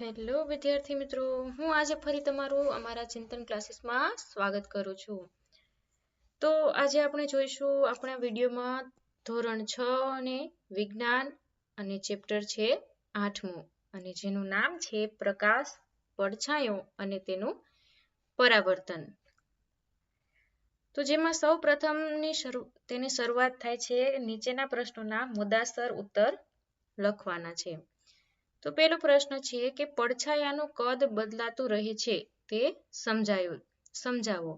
Hello વિદ્યાર્થી મિત્રો, હું આજે ફરી તમારું અમારા ચિંતન ક્લાસીસમાં સ્વાગત કરું છું. તો આજે આપણે જોઈશું આપણા વિડીયોમાં ધોરણ છ અને વિજ્ઞાન અને ચેપ્ટર છે આઠમું, અને જેનું નામ છે પ્રકાશ પડછાયો અને તેનું પરાવર્તન. તો જેમાં સૌ પ્રથમની તેની શરૂઆત થાય છે નીચેના પ્રશ્નોના મુદ્દાસર ઉત્તર લખવાના છે. તો પેલો પ્રશ્ન છે કે પડછાયાનું કદ બદલાતું રહે છે તે સમજાયું, સમજાવો.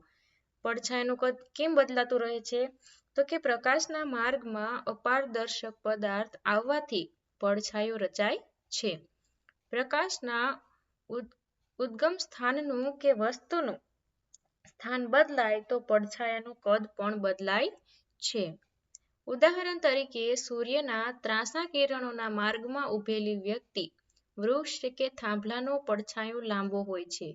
પડછાયાનું કદ કેમ બદલાતું રહે છે? તો કે પ્રકાશના માર્ગમાં અપારદર્શક પદાર્થ આવવાથી પડછાયો રચાય છે. પ્રકાશના ઉદ્ગમ સ્થાનનું કે વસ્તુનું સ્થાન બદલાય તો પડછાયાનું કદ પણ બદલાય છે. ઉદાહરણ તરીકે સૂર્યના ત્રાસા કિરણોના માર્ગમાં ઉભેલી વ્યક્તિ વૃક્ષ કે થાંભલાનો પડછાયો લાંબો હોય છે,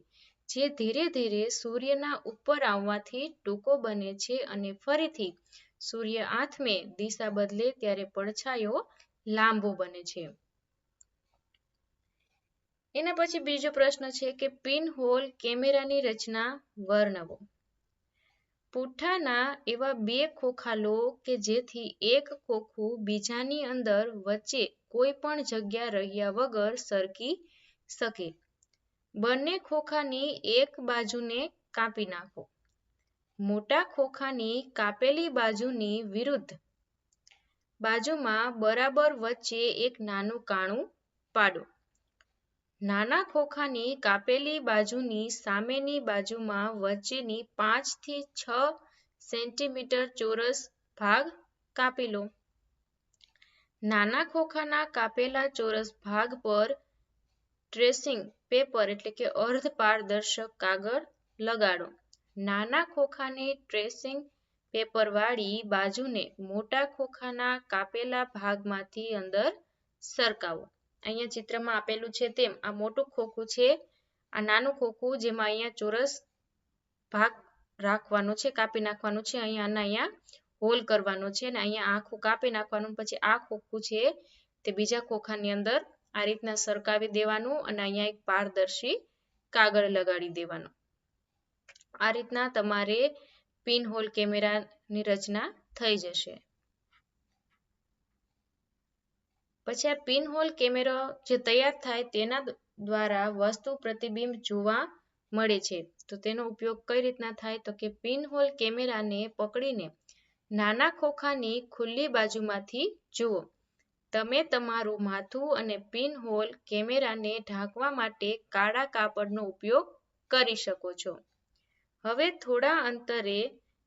જે ધીરે ધીરે સૂર્યના ઉપર આવવાથી ટૂંકો બને છે અને ફરીથી સૂર્ય આથમે દિશા બદલે ત્યારે પડછાયો લાંબો બને છે. એના પછી બીજો પ્રશ્ન છે કે પિન હોલ કેમેરાની રચના વર્ણવો. પુઠ્ઠાના એવા બે ખોખા લો કે જેથી એક ખોખું બીજાની અંદર વચ્ચે કોઈ પણ જગ્યા રહ્યા વગર સરકી શકે. બંને ખોખાની એક બાજુને કાપી નાખો. મોટા ખોખાની કાપેલી બાજુની વિરુદ્ધ બાજુમાં બરાબર વચ્ચે એક નાનું કાણું પાડો. નાના ખોખાની કાપેલી બાજુની સામેની બાજુમાં વચ્ચેની પાંચથી છ સેન્ટીમીટર ચોરસ ભાગ કાપી લો. નાના ખોખાના કાપેલા ચોરસ ભાગ પર ટ્રેસિંગ પેપર એટલે કે અર્ધ પારદર્શક કાગળ લગાડો. નાના ખોખાની ટ્રેસિંગ પેપર વાળી બાજુને મોટા ખોખાના કાપેલા ભાગમાંથી અંદર સરકાવો. અહીંયા ચિત્રમાં આપેલું છે તેમ, આ મોટું ખોખું છે, આ નાનું ખોખું જેમાં અહીંયા ચોરસ ભાગ રાખવાનો છે, કાપી નાખવાનું છે, અહીંયા આના અહીંયા હોલ કરવાનો છે અને અહીંયા આખું કાપી નાખવાનું પછી આ ખોખું છે તે બીજા ખોખાની અંદર આ રીતના સરકાવી દેવાનું અને અહીંયા એક પારદર્શી કાગળ લગાડી દેવાનો. આ રીતના તમારે પિન હોલ કેમેરાની રચના થઈ જશે. પછી આ પિન હોલ કેમેરો જે તૈયાર થાય તેના દ્વારા વસ્તુ પ્રતિબિંબ જોવા મળે છે. તો તેનો ઉપયોગ કઈ રીતના થાય? તો કે પિન હોલ કેમેરાને પકડીને નાના ખોખાની ખુલ્લી બાજુમાંથી જુઓ. તમે તમારું માથું અને પિન હોલ કેમેરાને ઢાંકવા માટે કાળા કાપડનો ઉપયોગ કરી શકો છો. હવે થોડા અંતરે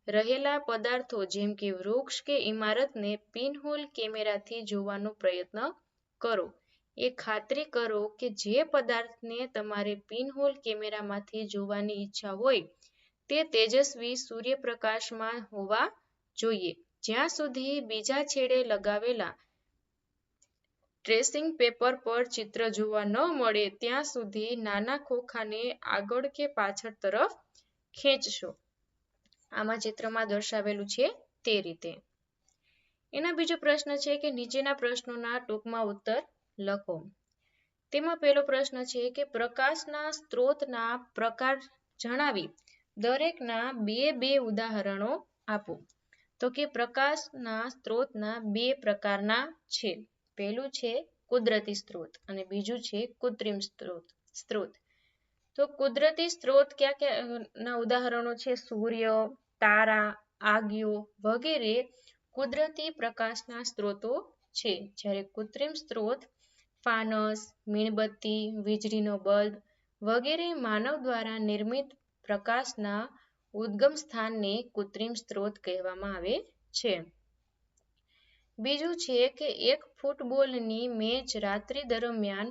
રહેલા પદાર્થો જેમ કે વૃક્ષ કે ઇમારતને પિનહોલ કેમેરાથી જોવાનો પ્રયત્ન કરો. એ ખાતરી કરો કે જે પદાર્થને તમારે પિનહોલ કેમેરામાંથી જોવાની ઈચ્છા હોય, તે તેજસ્વી સૂર્યપ્રકાશમાં હોવા જોઈએ. જ્યાં સુધી બીજા છેડે લગાવેલા ટ્રેસિંગ પેપર પર ચિત્ર જોવા ન મળે, ત્યાં સુધી નાના ખોખાને આગળ કે પાછળ તરફ ખેંચશો. આમાં ચિત્રમાં દર્શાવેલું છે તે રીતે. એના બીજો પ્રશ્ન છે કે નીચેના પ્રશ્નોના ટૂંકમાં ઉત્તર લખો. તેમાં પહેલો પ્રશ્ન છે કે પ્રકાશના સ્ત્રોતના પ્રકાર જણાવી દરેકના બે બે ઉદાહરણો આપો. તો કે પ્રકાશના સ્ત્રોતના બે પ્રકારના છે. પહેલું છે કુદરતી સ્ત્રોત અને બીજું છે કૃત્રિમ સ્ત્રોત. સ્ત્રોત. તો કુદરતી સ્ત્રોત ક્યાં ક્યાં ના ઉદાહરણો છે? સૂર્ય, તારા, આગિયો વગેરે કુદરતી પ્રકાશના સ્ત્રોતો છે. જ્યારે કૃત્રિમ સ્ત્રોત ફાનસ, મીણબત્તી, વીજળીનો બલ્બ વગેરે માનવ દ્વારા નિર્મિત પ્રકાશના ઉદ્ગમ સ્થાનને કૃત્રિમ સ્ત્રોત કહેવામાં આવે છે. બીજું છે કે એક ફૂટબોલની મેચ રાત્રિ દરમિયાન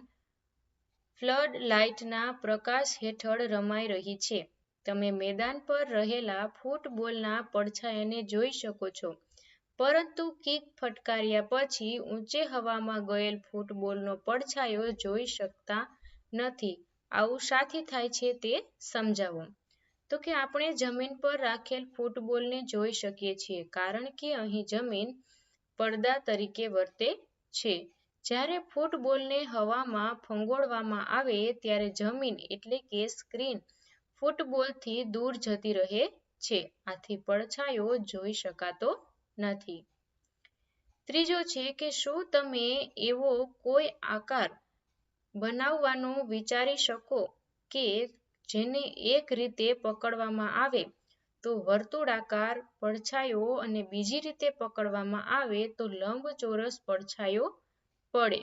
ફ્લડ લાઇટના પ્રકાશ હેઠળ રમાઈ રહી છે. તમે મેદાન પર રહેલા ફૂટબોલના પડછાયાને જોઈ શકો છો. પરંતુ કિક ફટકાર્યા પછી ઊંચે હવામાં ગયેલ ફૂટબોલનો પડછાયો જોઈ શકતા નથી. આવું શાથી થાય છે તે સમજાવો. તો કે આપણે જમીન પર રાખેલ ફૂટબોલને જોઈ શકીએ છીએ, કારણ કે અહીં જમીન પડદા તરીકે વર્તે છે. જ્યારે ફૂટબોલને હવામાં ફંગોળવામાં આવે ત્યારે જમીન એટલે કે સ્ક્રીન ફૂટબોલથી દૂર જતી રહે છે. આથી પડછાયો જોઈ શકાતો નથી. ત્રીજો છે કે શું તમે એવો કોઈ આકાર બનાવવાનું વિચારી શકો કે જેને એક રીતે પકડવામાં આવે? તો વર્તુળાકાર પડછાયો અને બીજી રીતે પકડવામાં આવે તો લંબચોરસ પડછાયો પડે.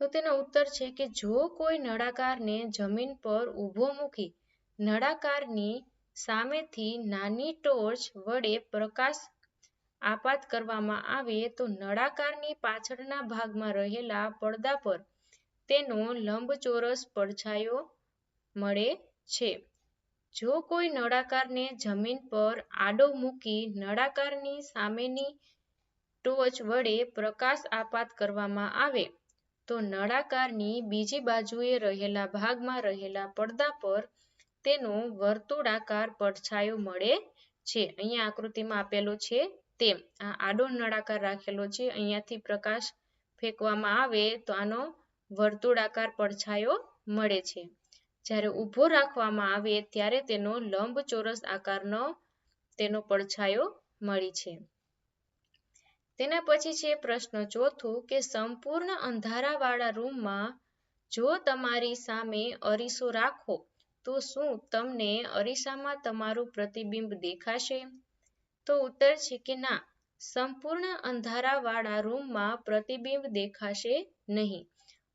તો તેનો ઉત્તર છે કે જો કોઈ નળાકારને જમીન પર ઊભો મૂકી નળાકારની સામેથી નાની ટોર્ચ વડે પ્રકાશ આપાત કરવામાં આવે તો નળાકારની પાછળના ભાગમાં રહેલા પડદા પર તેનો લંબચોરસ પડછાયો મળે છે. જો કોઈ નળાકારને જમીન પર આડો મૂકી નળાકારની સામેની ટોચ વડે પ્રકાશ આપાત કરવામાં આવે, તો નળાકારની બીજી બાજુએ રહેલા ભાગમાં રહેલા પડદા પર તેનો વર્તુળાકાર પડછાયો મળે છે. અહીંયા આકૃતિમાં આપેલો છે તેમ, આ આડો નળાકાર રાખેલો છે. અહીંયાથી પ્રકાશ ફેંકવામાં આવે તો આનો વર્તુળાકાર પડછાયો મળે છે. જ્યારે ઊભો રાખવામાં આવે ત્યારે તેનો લંબચોરસ આકારનો તેનો પડછાયો મળી છે. તેના પછી છે પ્રશ્ન ચોથો કે સંપૂર્ણ અંધારાવાળા રૂમમાં જો તમારી સામે અરીસો રાખો, તો શું તમને અરીસામાં તમારું પ્રતિબિંબ દેખાશે? તો ઉત્તર છે કે ના, સંપૂર્ણ અંધારાવાળા રૂમમાં પ્રતિબિંબ દેખાશે નહીં.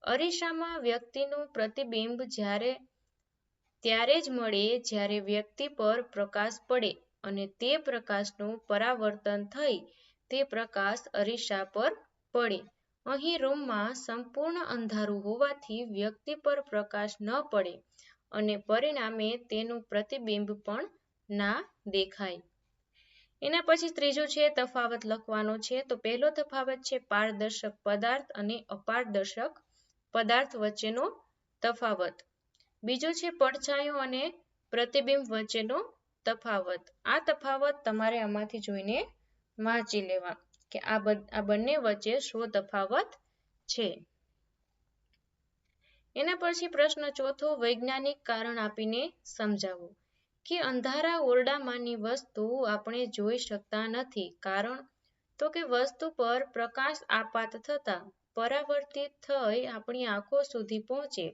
અરીસામાં વ્યક્તિનું પ્રતિબિંબ જ્યારે, ત્યારે જ મળે જ્યારે વ્યક્તિ પર પ્રકાશ પડે અને તે પ્રકાશનું પરાવર્તન થઈ તે પ્રકાશ અરીસા પર પડે. અહીં રૂમમાં સંપૂર્ણ અંધારું હોવાથી વ્યક્તિ પર પ્રકાશ ન પડે અને પરિણામે તેનું પ્રતિબિંબ પણ ના દેખાય. એના પછી ત્રીજું છે તફાવત લખવાનો છે. તો પહેલો તફાવત છે પારદર્શક પદાર્થ અને અપારદર્શક પદાર્થ વચ્ચેનો તફાવત. બીજો છે પડછાયો અને પ્રતિબિંબ વચ્ચેનો તફાવત. આ તફાવત તમારે આમાંથી જોઈને વાંચી લેવા કે આ બંને વચ્ચે શું તફાવત છે? એના પછી પ્રશ્ન ચોથો, વૈજ્ઞાનિક કારણ આપીને સમજાવો કે અંધારા ઓરડામાંની વસ્તુ આપણે જોઈ શકતા નથી. કારણ તો કે વસ્તુ પર પ્રકાશ આપાત થતા પરાવર્તિત થઈ આપણી આંખો સુધી પહોંચે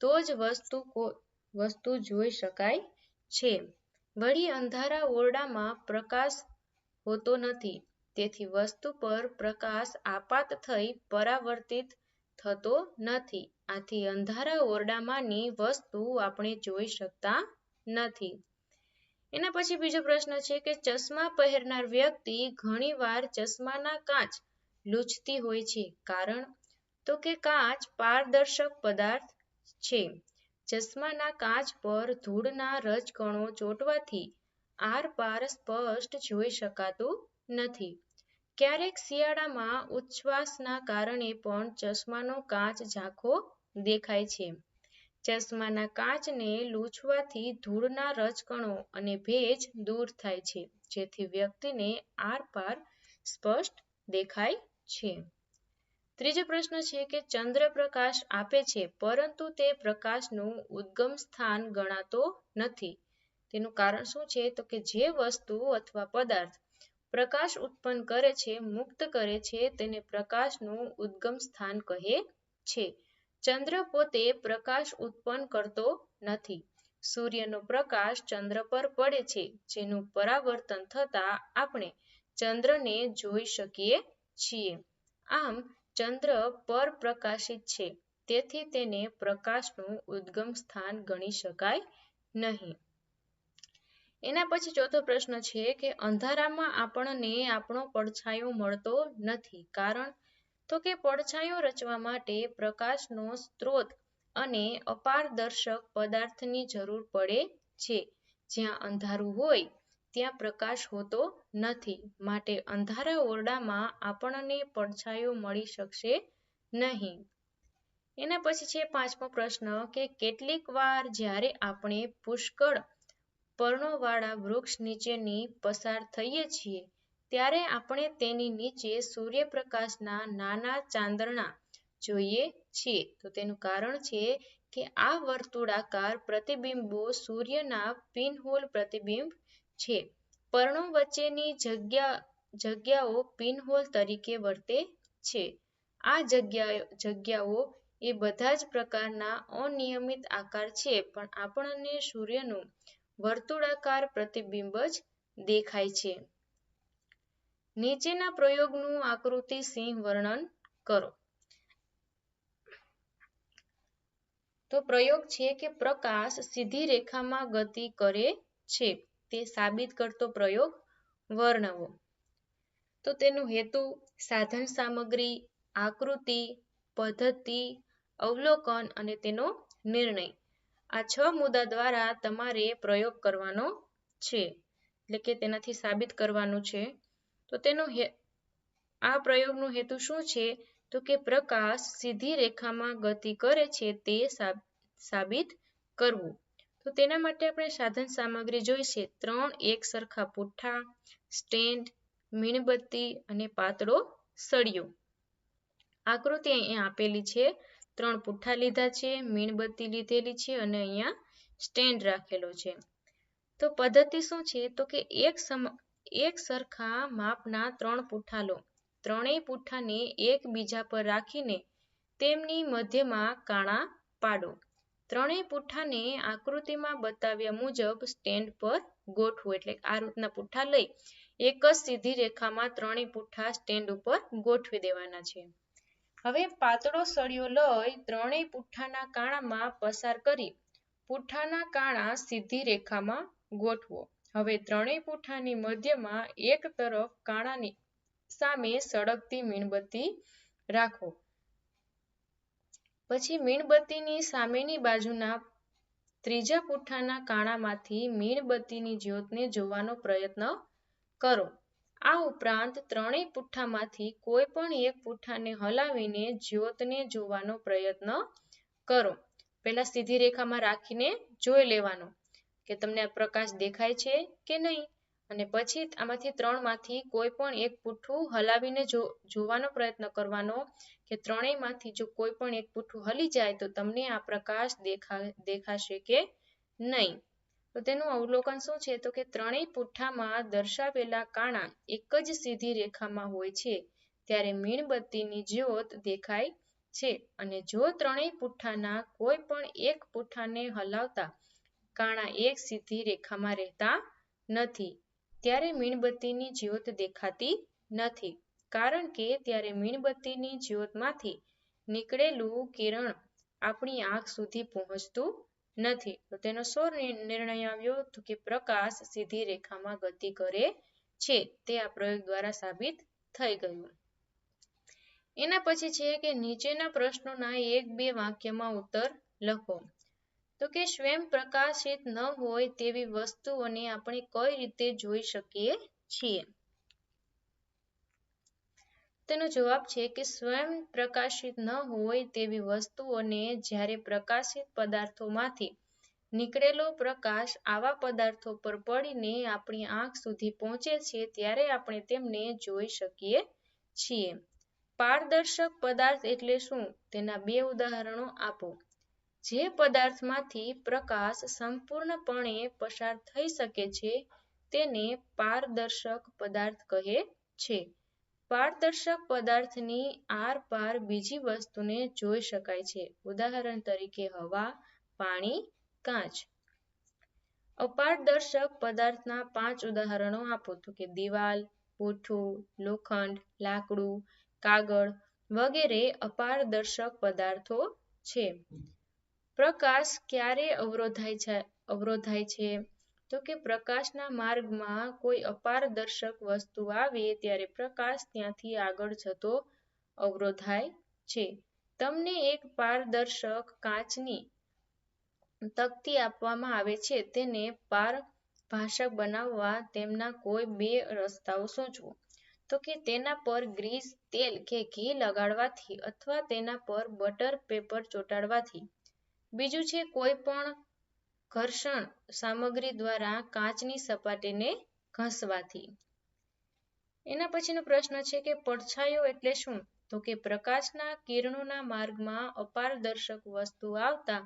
તો જ વસ્તુ વસ્તુ જોઈ શકાય છે. વળી અંધારા ઓરડામાં પ્રકાશ હોતો નથી. તેથી વસ્તુ પર પ્રકાશ આપાત થઈ પરાવર્તિત થતો નથી. આથી અંધારા ઓરડામાંની વસ્તુ આપણે જોઈ શકતા નથી. એના પછી બીજો પ્રશ્ન છે કે ચશ્મા પહેરનાર વ્યક્તિ ઘણીવાર ચશ્માના કાચ લૂછતી હોય છે. કારણ તો કે કાચ પારદર્શક પદાર્થ છે. ચશ્માના કાચ પર ધૂળના રજકણો ચોંટવાથી આરપાર સ્પષ્ટ જોઈ શકાતું નથી. ક્યારેક શિયાળામાં ઉચ્છવાસના કારણે પણ ચશ્માનો કાચ ઝાંખો દેખાય છે. ચશ્માના કાચને લૂછવાથી ધૂળના રજકણો અને ભેજ દૂર થાય છે, જેથી વ્યક્તિને આરપાર સ્પષ્ટ દેખાય છે. ત્રીજો પ્રશ્ન છે કે ચંદ્ર પ્રકાશ આપે છે, પરંતુ તે પ્રકાશનું ઉદ્ગમ સ્થાન ગણાતો નથી. તેનું કારણ શું છે? તો કે જે વસ્તુ અથવા પદાર્થ પ્રકાશ ઉત્પન્ન કરે છે, મુક્ત કરે છે, તેને પ્રકાશનું ઉદ્ગમ સ્થાન કહે છે. ચંદ્ર પોતે પ્રકાશ ઉત્પન્ન કરતો નથી. સૂર્યનો પ્રકાશ ચંદ્ર પર પડે છે, જેનું પરાવર્તન થતા આપણે ચંદ્રને જોઈ શકીએ છીએ. આમ, ચંદ્ર પર પ્રકાશિત છે, તેથી તેને પ્રકાશનું ઉદ્ગમ સ્થાન ગણી શકાય નહીં. એના પછી ચોથો પ્રશ્ન છે કે અંધારામાં આપણને આપણો પડછાયો મળતો નથી. કારણ તો કે પડછાયો રચવા માટે પ્રકાશનો સ્ત્રોત અને અપારદર્શક પદાર્થની જરૂર પડે છે. જ્યાં અંધારું હોય, ત્યાં પ્રકાશ હોતો નથી. માટે અંધારા ઓરડામાં આપણને પડછાયો મળી શકશે નહીં. એના પછી છે પાંચમો પ્રશ્ન કે કેટલીક વાર જ્યારે આપણે પુષ્કળ પર્ણોવાળા વૃક્ષ નીચેની પસાર થઈએ છીએ, ત્યારે આપણે તેની નીચે સૂર્યપ્રકાશના નાના ચાંદરણા જોઈએ છીએ તો તેનું કારણ છે કે આ વર્તુળાકાર પ્રતિબિંબો સૂર્યના પિનહોલ પ્રતિબિંબ છે. પર્ણો વચ્ચેની જગ્યા, જગ્યાઓ પિનહોલ તરીકે વર્તે છે. આ જગ્યા જગ્યાઓ એ બધા જ પ્રકારના અનિયમિત આકાર છે, પણ આપણને સૂર્યનું વર્તુળાકાર પ્રતિબિંબ જ દેખાય છે. નીચેના પ્રયોગનું આકૃતિ સિંહ વર્ણન કરો. તો પ્રયોગ છે કે પ્રકાશ સીધી રેખામાં ગતિ કરે છે તે સાબિત કરતો પ્રયોગ વર્ણવો. તો તેનો હેતુ સાધન સામગ્રી, આકૃતિ, પદ્ધતિ, અવલોકન અને તેનો નિર્ણય આ છ મુદ્દા દ્વારા તમારે પ્રયોગ કરવાનો છે, એટલે કે તેનાથી સાબિત કરવાનું છે. તો તેનો આ પ્રયોગનો હેતુ શું છે? તો કે પ્રકાશ સીધી રેખામાં ગતિ કરે છે તે સાબિત કરવું. તો તેના માટે આપણે સાધન સામગ્રી જોઈશે ત્રણ એક સરખા પુઠ્ઠા, સ્ટેન્ડ, મીણબત્તી અને પાતળો સળિયો. આકૃતિ અહીંયા આપેલી છે. ત્રણ પુઠ્ઠા લીધા છે, મીણબત્તી લીધેલી છે અને અહીંયા સ્ટેન્ડ રાખેલો છે. તો પદ્ધતિ શું છે? તો કે એક સમ, એક સરખા માપના ત્રણ પુઠ્ઠા લો. ત્રણેય પુઠ્ઠાને એકબીજા પર રાખીને તેમની મધ્યમાં કાણા પાડો. ત્રણેય પુઠ્ઠાને આકૃતિમાં બતાવ્યા મુજબ સ્ટેન્ડ પર ગોઠવો. એટલે આ રીતના પુઠ્ઠા લઈ એક જ સીધી રેખામાં ત્રણેય પુઠ્ઠા સ્ટેન્ડ ઉપર ગોઠવી દેવાના છે. હવે પાતળો સળિયો લઈ ત્રણેય પુઠ્ઠાના કાણામાં પસાર કરી પુઠ્ઠાના કાણા સીધી રેખામાં ગોઠવો. હવે ત્રણેય પુઠ્ઠાની મધ્યમાં એક તરફ કાણાની સામે સળગતી મીણબત્તી રાખો. પછી મીણબત્તીની સામેની બાજુના ત્રીજા પુઠ્ઠાના કાણામાંથી મીણબત્તીની જ્યોતને જોવાનો પ્રયત્ન કરો. આ ઉપરાંત ત્રણેય પુઠ્ઠામાંથી કોઈ પણ એક પુઠ્ઠાને હલાવીને જ્યોતને જોવાનો પ્રયત્ન કરો. પહેલા સીધી રેખામાં રાખીને જોઈ લેવાનો કે તમને આ પ્રકાશ દેખાય છે કે નહીં અને પછી આમાંથી ત્રણમાંથી કોઈ પણ એક પુઠ્ઠું હલાવીને જો, જોવાનો પ્રયત્ન કરવાનો કે ત્રણેયમાંથી જો કોઈ પણ એક પુઠ્ઠું હલી જાય તો તમને આ પ્રકાશ દેખા, દેખાશે કે નહીં. તો તેનું અવલોકન શું છે? તો કે ત્રણેય પુઠ્ઠામાં દર્શાવેલા કાણા એક જ સીધી રેખામાં હોય છે. ત્યારે મીણબત્તીની જ્યોત દેખાય છે અને જો ત્રણેય પુઠ્ઠાના કોઈ પણ એક પુઠ્ઠાને હલાવતા કાણા એક સીધી રેખામાં રહેતા નથી, ત્યારે મીણબત્તીની જ્યોત દેખાતી નથી. કારણ કે ત્યારે મીણબત્તીની જ્યોતમાંથી નીકળેલું કિરણ આપણી આંખ સુધી પહોંચતું નથી. તો તેનો શો નિર્ણય આવ્યો તો કે પ્રકાશ સીધી રેખામાં ગતિ કરે છે. તે આ પ્રયોગ દ્વારા સાબિત થઈ ગયું. એના પછી છે કે નીચેના પ્રશ્નોના એક બે વાક્યમાં ઉત્તર લખો. તો કે સ્વયં પ્રકાશિત ન હોય તેવી વસ્તુઓને આપણે કઈ રીતે જોઈ શકીએ છીએ? તેનો જવાબ છે કે સ્વયં પ્રકાશિત ન હોય તેવી વસ્તુઓને જ્યારે પ્રકાશિત પદાર્થોમાંથી નીકળેલો પ્રકાશ આવા પદાર્થો પર પડીને આપણી આંખ સુધી પહોંચે છે, ત્યારે આપણે તેમને જોઈ શકીએ છીએ. પારદર્શક પદાર્થ એટલે શું? તેના બે ઉદાહરણો આપો. જે પદાર્થમાંથી પ્રકાશ સંપૂર્ણપણે પસાર થઈ શકે છે, તેને પારદર્શક પદાર્થ કહે છે. પારદર્શક પદાર્થની આરપાર બીજી વસ્તુને જોઈ શકાય છે. ઉદાહરણ તરીકે હવા, પાણી, કાચ. અપારદર્શક પદાર્થના પાંચ ઉદાહરણો આપો. તો કે દિવાલ, પોઠું, લોખંડ, લાકડું, કાગળ વગેરે અપારદર્શક પદાર્થો છે. પ્રકાશ ક્યારે અવરોધાય છે? અવરોધાય છે? તો કે પ્રકાશના માર્ગમાં કોઈ અપારદર્શક વસ્તુ આવે ત્યારે પ્રકાશ ત્યાંથી આગળ જતો અવરોધાય છે. તમને એક પારદર્શક કાચની તકતી આપવામાં આવે છે. તેને પારભાષક બનાવવા તેમના કોઈ બે રસ્તાઓ સૂચવો. તો કે તેના પર ગ્રીસ, તેલ કે ઘી લગાડવાથી અથવા તેના પર બટર, પેપર ચોંટાડવાથી. બીજું છે કોઈ પણ ઘર્ષણ સામગ્રી દ્વારા કાચની સપાટીને ઘસવાથી. એના પછીનો પ્રશ્ન છે કે પડછાયો એટલે શું? તો કે પ્રકાશના કિરણોના માર્ગમાં અપારદર્શક વસ્તુ આવતા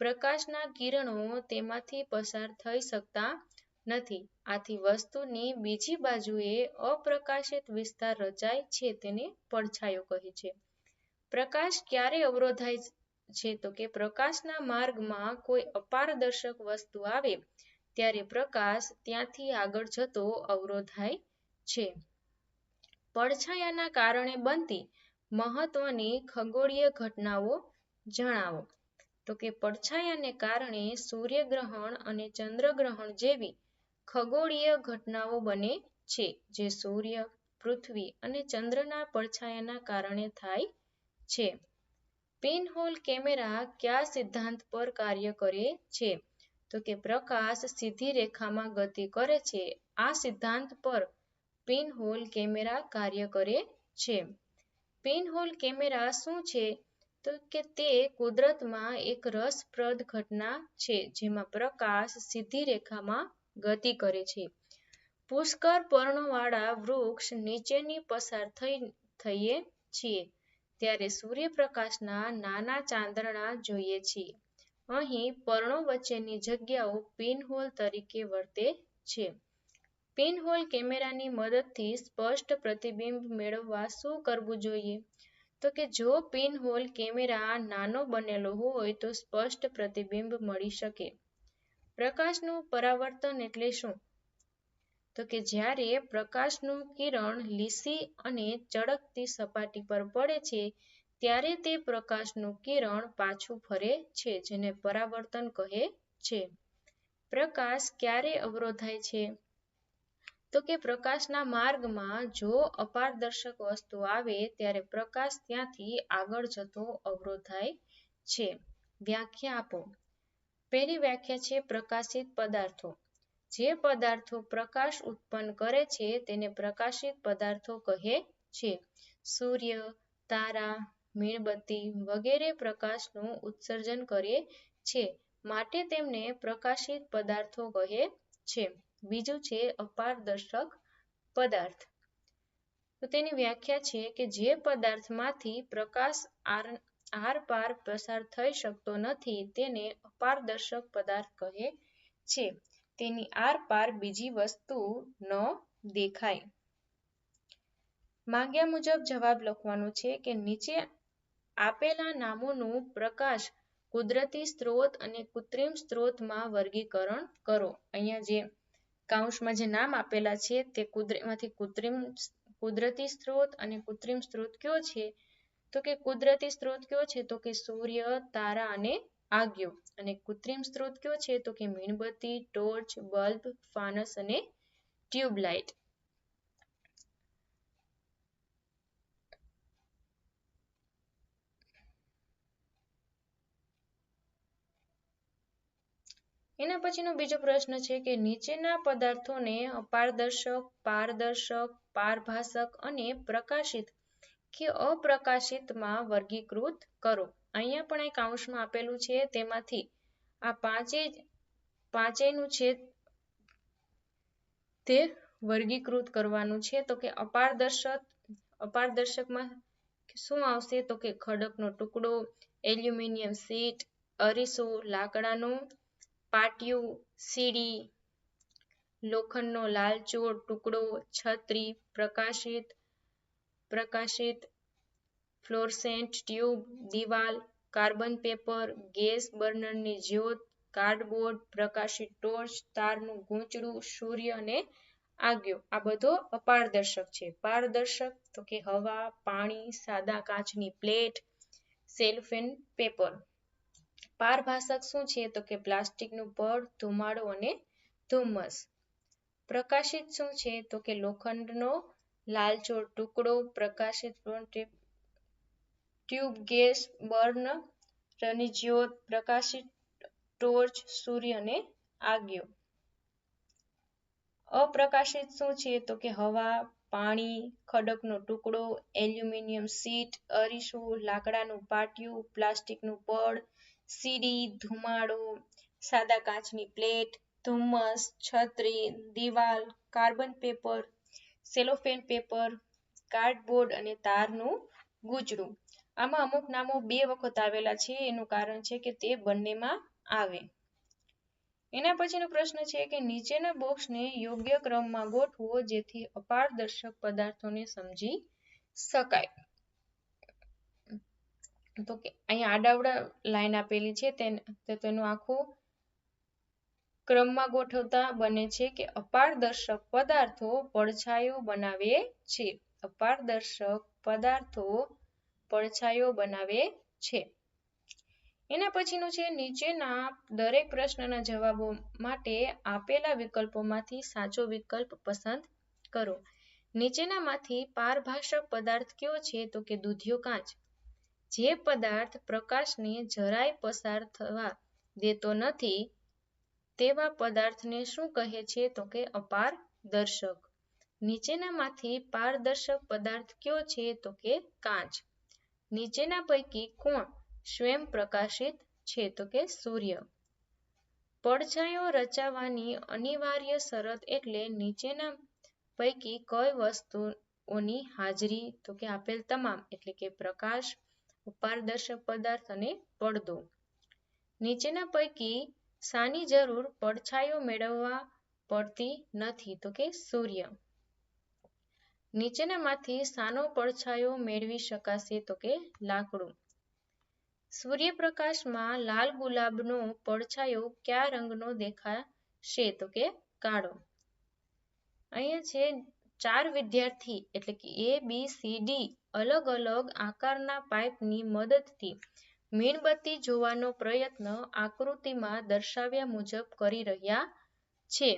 પ્રકાશના કિરણો તેમાંથી પસાર થઈ શકતા નથી. આથી વસ્તુની બીજી બાજુએ અપ્રકાશિત વિસ્તાર રચાય છે તેને પડછાયો કહે છે. પ્રકાશ ક્યારે અવરોધાય છે તો કે પ્રકાશના માર્ગમાં કોઈ અપારદર્શક વસ્તુ આવે, ત્યારે પ્રકાશ ત્યાંથી આગળ જતો અવરોધાય છે. પડછાયાના કારણે બનતી મહત્વની ખગોળીય ઘટનાઓ જણાવો. તો કે પડછાયાને કારણે સૂર્યગ્રહણ અને ચંદ્રગ્રહણ જેવી ખગોળીય ઘટનાઓ બને છે, જે સૂર્ય, પૃથ્વી અને ચંદ્રના પડછાયાના કારણે થાય છે. પિનહોલ કેમેરા કયા સિદ્ધાંત પર કાર્ય કરે છે? તો કે પ્રકાશ સીધી રેખામાં ગતિ કરે છે. આ સિદ્ધાંત પર પિનહોલ કેમેરા કાર્ય કરે છે. પિનહોલ કેમેરા શું છે? તો કે તે કુદરતમાં એક રસપ્રદ ઘટના છે, જેમાં પ્રકાશ સીધી રેખામાં ગતિ કરે છે. પુષ્કળ પર્ણોવાળા વૃક્ષ નીચેની પસાર થઈ, થઈએ છીએ. ત્યારે સૂર્યપ્રકાશના નાના ચાંદરણા જોઈએ છીએ. અહીં પર્ણો વચ્ચેની જગ્યાઓ પિનહોલ તરીકે વર્તે છે. પિનહોલ કેમેરાની મદદથી સ્પષ્ટ પ્રતિબિંબ મેળવવા શું કરવું જોઈએ? તો કે જો પિનહોલ કેમેરા નાનો બનેલો હોય તો સ્પષ્ટ પ્રતિબિંબ મળી શકે. પ્રકાશનું પરાવર્તન એટલે શું? તો કે જ્યારે પ્રકાશનું કિરણ લીસી અને ચળકતી સપાટી પર પડે છે, ત્યારે તે પ્રકાશનું કિરણ પાછું ફરે છે, જેને પરાવર્તન કહે છે. પ્રકાશ ક્યારે અવરોધાય છે? તો કે પ્રકાશના માર્ગમાં જો અપારદર્શક વસ્તુ આવે, ત્યારે પ્રકાશ ત્યાંથી આગળ જતો અવરોધાય છે. વ્યાખ્યા આપો. પહેલી વ્યાખ્યા છે પ્રકાશિત પદાર્થો. જે પદાર્થો પ્રકાશ ઉત્પન્ન કરે છે તેને પ્રકાશિત પદાર્થો કહે છે. સૂર્ય, તારા, મીણબત્તી વગેરે પ્રકાશનું ઉત્સર્જન કરે છે. માટે તેમને પ્રકાશિત પદાર્થો કહે છે. બીજું છે અપારદર્શક પદાર્થ. તો તેની વ્યાખ્યા છે કે જે પદાર્થમાંથી પ્રકાશ આર આરપાર પસાર થઈ શકતો નથી તેને અપારદર્શક પદાર્થ કહે છે. તેની આરપાર બીજી વસ્તુ ન દેખાય. માંગ્યા મુજબ જવાબ લખવાનો છે કે નીચે આપેલા નામોનું પ્રકાશ કુદરતી સ્ત્રોત અને કૃત્રિમ સ્ત્રોતમાં વર્ગીકરણ કરો. અહીંયા જે કાઉન્સમાં જે નામ આપેલા છે તે કુદરતમાંથી કૃત્રિમ કુદરતી સ્ત્રોત અને કૃત્રિમ સ્ત્રોત કયો છે? તો કે કુદરતી સ્ત્રોત કયો છે? તો કે સૂર્ય, તારા અને આગિયો. અને કૃત્રિમ સ્ત્રોત કયો છે? તો કે મીણબત્તી, ટોર્ચ, બલ્બ, ફાનસ અને ટ્યુબલાઇટ. એના પછીનો બીજો પ્રશ્ન છે કે નીચેના પદાર્થોને અપારદર્શક પારદર્શક પારભાસક અને પ્રકાશિત કે અપ્રકાશિતમાં વર્ગીકૃત કરો. અહીંયા પણ એક અંશમાં આપેલું છે, તેમાંથી આ પાંચેય પાંચેયનું છે તે વર્ગીકૃત કરવાનું છે. તો કે અપારદર્શક, અપારદર્શકમાં શું આવશે? તો કે ખડકનો ટુકડો, એલ્યુમિનિયમ શીટ, અરીસો, લાકડાનું પાટિયું, સીડી, લોખંડનો લાલચોળ ટુકડો, છત્રી, પ્રકાશિત પ્રકાશિત ફ્લોરસેન્ટ ટ્યુબ, દિવાલ, કાર્બન પેપર, ગેસ બર્નરની જ્યોત, કાર્ડબોર્ડ, પ્રકાશિત ટોર્ચ, તારનું ગૂંચળું સૂર્ય અને આગિયો. આ બધો અપારદર્શક છે. પારદર્શક તો કે હવા, પાણી, સાદા કાચની પ્લેટ, સેલ્ફેન પેપર. પારભાષક શું છે? તો કે પ્લાસ્ટિકનું પડ ધુમાડો અને ધુમ્મસ. પ્રકાશિત શું છે? તો કે લોખંડનો લાલચોળ ટુકડો પ્રકાશિત ટ્યુબ ગેસ બર્ન રની જ્યોત પ્રકાશિત ટોર્ચ સૂર્ય અને આગિયો. અપ્રકાશિત શું છે? તો કે હવા, પાણી, ખડકનો ટુકડો, એલ્યુમિનિયમ શીટ, અરીસું, લાકડાનું પાટિયું, પ્લાસ્ટિકનું પડ, સીડી, ધુમાડો, સાદા કાચની પ્લેટ, ધુમ્મસ, છત્રી, દિવાલ, carbon paper cellophane paper cardboard અને તારનું ગૂંચળું આમાં અમુક નામો બે વખત આવેલા છે, એનું કારણ છે કે તે બંનેમાં આવે. એના પછીનો પ્રશ્ન છે કે નીચેના બોક્સને યોગ્ય ક્રમમાં ગોઠવો જેથી અપારદર્શક પદાર્થોને સમજી શકાય. તો કે અહીંયા આડાવડા લાઈન આપેલી છે તેનું આખું ક્રમમાં ગોઠવતા બને છે કે અપારદર્શક પદાર્થો પડછાયો બનાવે છે. અપારદર્શક પદાર્થો પડછાયો બનાવે છે. એના પછીનું છે, નીચેના દરેક પ્રશ્નના જવાબો માટે આપેલા વિકલ્પોમાંથી સાચો વિકલ્પ પસંદ કરો. નીચેનામાંથી પારભાષક પદાર્થ કયો છે તો કે દૂધિયો કાચ. જે પદાર્થ પ્રકાશને જરાય પસાર થવા દેતો નથી તેવા પદાર્થને શું કહે છે તો કે અપારદર્શક નીચેનામાંથી પારદર્શક પદાર્થ કયો છે તો કે કાચ. નીચેના પૈકી કોણ સ્વયં પ્રકાશિત છે તો કે સૂર્ય. પડછાયો રચાવાની અનિવાર્ય શરત એટલે નીચેના પૈકી કઈ વસ્તુઓની હાજરી તો કે આપેલ તમામ એટલે કે પ્રકાશ, પારદર્શક પદાર્થ અને પડદો. નીચેના પૈકી શાની જરૂર પડછાયો મેળવવા પડતી નથી. તો કે સૂર્ય. નીચેનામાંથી શાનો પડછાયો મેળવી શકાશે. તો કે લાકડું. સૂર્યપ્રકાશમાં લાલ ગુલાબનો પડછાયો કયા રંગનો દેખાશે? તો કે કાળો. અહીંયા છે ચાર વિદ્યાર્થી એટલે કે એ બી સી ડી અલગ અલગ આકારના પાઇપની મદદથી મીણબત્તી જોવાનો પ્રયત્ન આકૃતિમાં દર્શાવ્યા મુજબ કરી રહ્યા છે.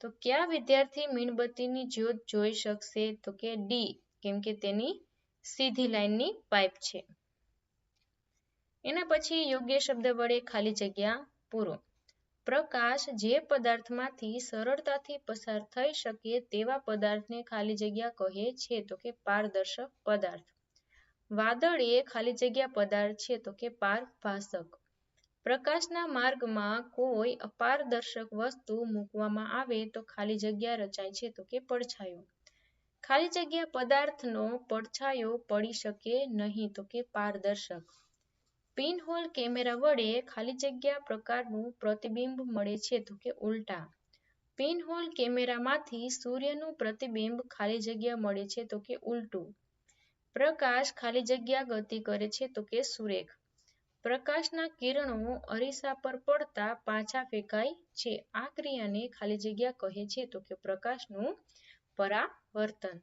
તો કયા વિદ્યાર્થી મીણબત્તીની જ્યોત જોઈ શકશે? તો કે ડી, કેમ કે તેની સીધી લાઈનની પાઇપ છે. એના પછી યોગ્ય શબ્દ વડે ખાલી જગ્યા પૂરો. પ્રકાશ જે પદાર્થમાંથી સરળતાથી પસાર થઈ શકે તેવા પદાર્થને ખાલી જગ્યા કહે છે. તો કે પારદર્શક પદાર્થ. વાદળ એ ખાલી જગ્યા પદાર્થ છે તો કે પારભાષક પ્રકાશના માર્ગમાં કોઈ અપારદર્શક વસ્તુ મૂકવામાં આવે તો ખાલી જગ્યા રચાય છે તો કે પડછાયો. ખાલી જગ્યા પદાર્થનો પડછાયો પડી શકે નહીં તો કે પારદર્શક. પિનહોલ કેમેરા વડે ખાલી જગ્યા પ્રકારનું પ્રતિબિંબ મળે છે તો કે ઉલટા. પિનહોલ કેમેરામાંથી સૂર્યનું પ્રતિબિંબ ખાલી જગ્યા મળે છે તો કે ઉલટું. પ્રકાશ ખાલી જગ્યા ગતિ કરે છે તો કે સુરેખ. પ્રકાશના કિરણો અરીસા પર પડતા પાછા ફેંકાય છે. આ ક્રિયાને ખાલી જગ્યા કહે છે તો કે પ્રકાશનું પરાવર્તન.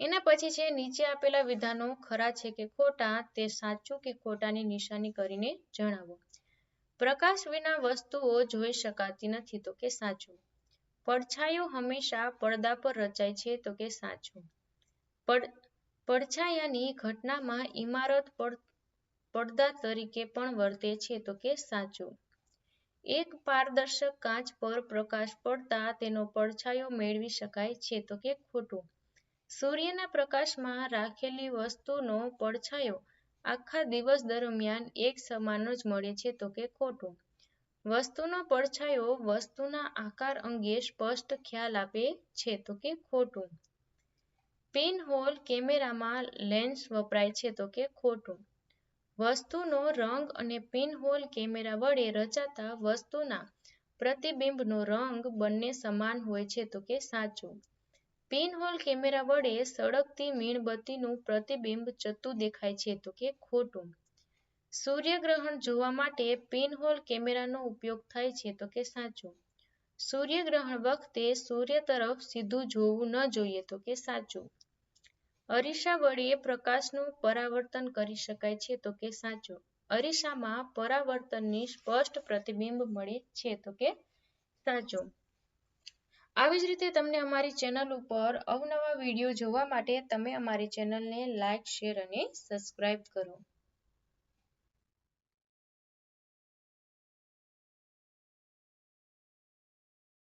એના પછી છે, નીચે આપેલા વિધાનો ખરા છે કે ખોટા તે સાચું કે ખોટાની નિશાની કરીને જણાવો. પ્રકાશ વિના વસ્તુઓ જોઈ શકાતી નથી તો કે સાચું. પડછાયો હંમેશા પડદા પર રચાય છે તો કે સાચું. પડછાયાની ઘટનામાં ઇમારત પડદા તરીકે પણ વર્તે છે, તો કે સાચું. એક પારદર્શક કાચ પર પ્રકાશ પડતા તેનો પડછાયો મેળવી શકાય છે, તો કે ખોટું. સૂર્યના પ્રકાશમાં રાખેલી વસ્તુનો પડછાયો આખા દિવસ દરમિયાન એક સમાન જ મળે છે, તો કે ખોટું. વસ્તુનો પડછાયો વસ્તુના આકાર અંગે સ્પષ્ટ ખ્યાલ આપે છે, તો કે ખોટું. પિનહોલ કેમેરામાં લેન્સ વપરાય છે તો કે ખોટું. વસ્તુનો રંગ અને પિનહોલ કેમેરા વડે રચાતા વસ્તુના પ્રતિબિંબનો રંગ બંને સમાન હોય છે તો કે સાચું. પિનહોલ કેમેરા વડે સળગતી મીણબત્તીનું પ્રતિબિંબ ચત્તું દેખાય છે તો કે ખોટું. સૂર્યગ્રહણ જોવા માટે પિનહોલ કેમેરાનો ઉપયોગ થાય છે તો કે સાચું. સૂર્યગ્રહણ વખતે સૂર્ય તરફ સીધું જોવું ન જોઈએ તો કે સાચું. અરીસા વડે પ્રકાશનું પરાવર્તન કરી શકાય છે, તો કે સાચું. અરીસામાં પરાવર્તનની સ્પષ્ટ પ્રતિબિંબ મળે છે, તો કે સાચું. આવી જ રીતે તમને અમારી ચેનલ ઉપર અવનવા વીડિયો જોવા માટે તમે અમારી ચેનલને લાઇક શેર અને સબસ્ક્રાઇબ કરો.